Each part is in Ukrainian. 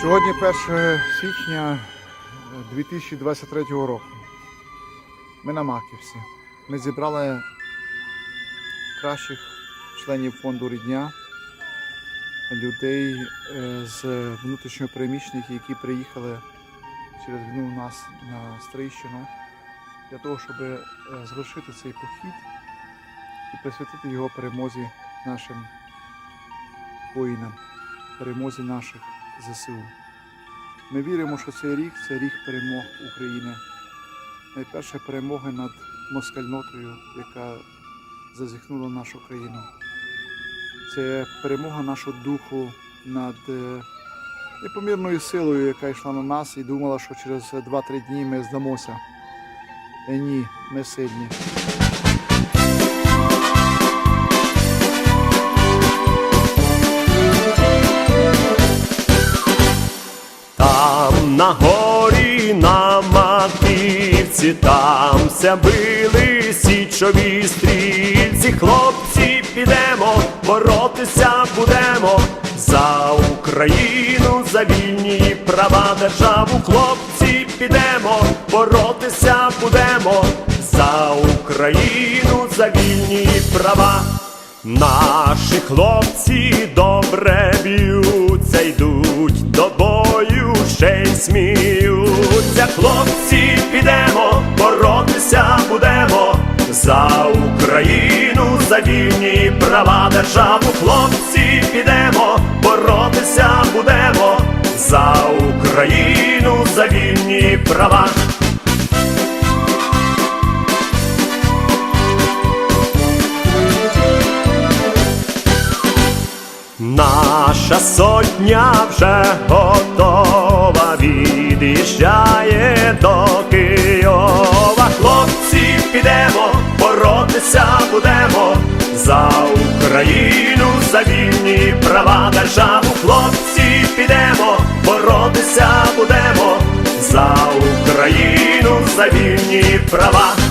Сьогодні 1 січня 2023 року. Ми на Маківці. Ми зібрали кращих членів фонду рідня, людей е, з внутрішньопереміщених, які приїхали через війну нас на Стрийщину, для того, щоб е, завершити цей похід і присвятити його перемозі нашим воїнам, перемозі наших ЗСУ. Ми віримо, що цей рік це рік перемог України. Найперша перемога над москальнотою, яка зазіхнула нашу країну. Це перемога нашого духу над е, непомірною силою, яка йшла на нас і думала, що через 2-3 дні ми здамося. Е, Ні, ми сильні. На горі на маківці, там ся били січові стрільці, хлопці, підемо, боротися будемо. За Україну, за вільні права державу, хлопці, підемо, боротися будемо. За Україну, за вільні права. Наші хлопці добре б'ються, йдуть сміються. Хлопці, підемо, боротися будемо за Україну, за вільні права державу. Хлопці, підемо, боротися будемо за Україну, за вільні права. Наша сотня вже готова, від'їжджає до Києва. Хлопці, підемо, боротися будемо за Україну, за вільні права державу. Хлопці, підемо, боротися будемо за Україну, за вільні права.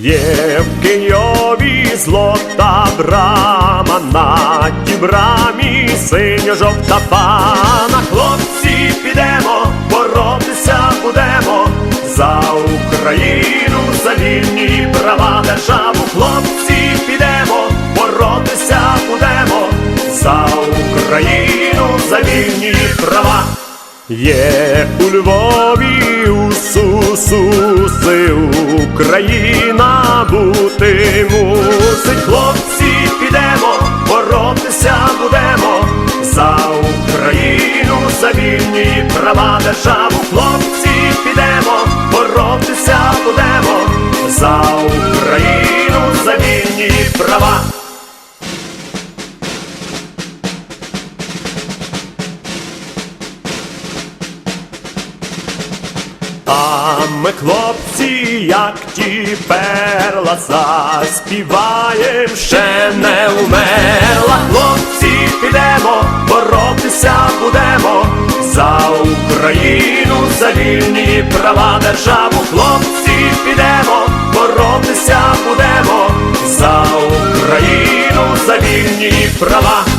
Є в Києві злота брама, на тій брамі синьо-жовта пана. Хлопці, підемо, боротися будемо за Україну, за вільні права державу. Хлопці, підемо, боротися будемо за Україну, за вільні права. Є у Львові у Україна бути мусить. Хлопці, підемо, боротися будемо за Україну, за вільні права державу. А ми, хлопці, як ті перла, заспіваєм, ще не умерла. Хлопці, підемо, боротися будемо за Україну, за вільні права державу. Хлопці, підемо, боротися будемо за Україну, за вільні права.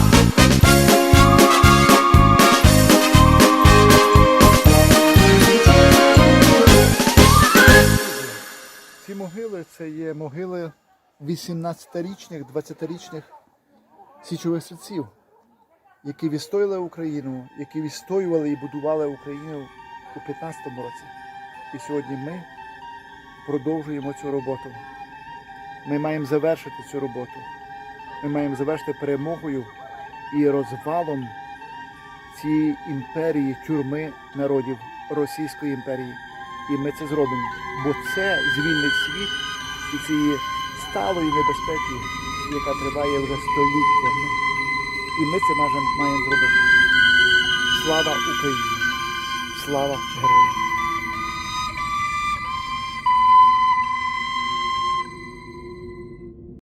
Є могили 18-річних, 20-річних січових стрільців, які відстояли Україну, які відстоювали і будували Україну у 15-му році. І сьогодні ми продовжуємо цю роботу. Ми маємо завершити цю роботу. Ми маємо завершити перемогою і розвалом цієї імперії, тюрми народів Російської імперії. І ми це зробимо. Бо це звільнить світ від цієї сталої небезпеки, яка триває вже століттями. І ми це маємо зробити. Слава Україні! Слава героям!